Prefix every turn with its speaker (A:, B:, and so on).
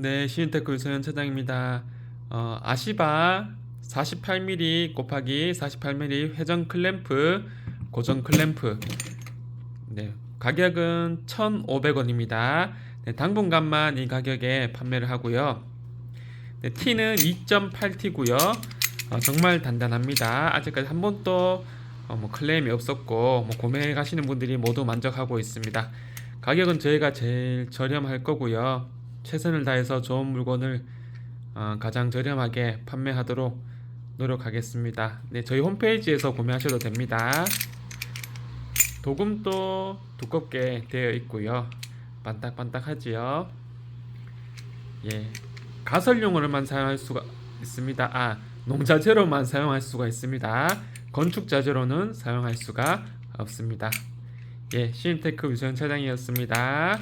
A: 네, 시인테크 유소연 차장입니다. 어, 아시바 48mm 곱하기 48mm 회전 클램프, 고정 클램프. 네, 가격은 1,500원입니다. 네, 당분간만 이 가격에 판매를 하고요. 네, T는 2.8T고요. 어, 정말 단단합니다. 아직까지 한 번도 어, 뭐 클레임이 없었고 뭐 구매해 가시는 분들이 모두 만족하고 있습니다. 가격은 저희가 제일 저렴할 거고요. 최선을 다해서 좋은 물건을 어, 가장 저렴하게 판매하도록 노력하겠습니다. 네, 저희 홈페이지에서 구매하셔도 됩니다. 도금도 두껍게 되어 있고요. 반딱반딱하지요. 예, 가설용으로만 사용할 수가 있습니다. 아, 농자재로만 사용할 수가 있습니다. 건축자재로는 사용할 수가 없습니다. 예, 시인테크 유소연 차장이었습니다.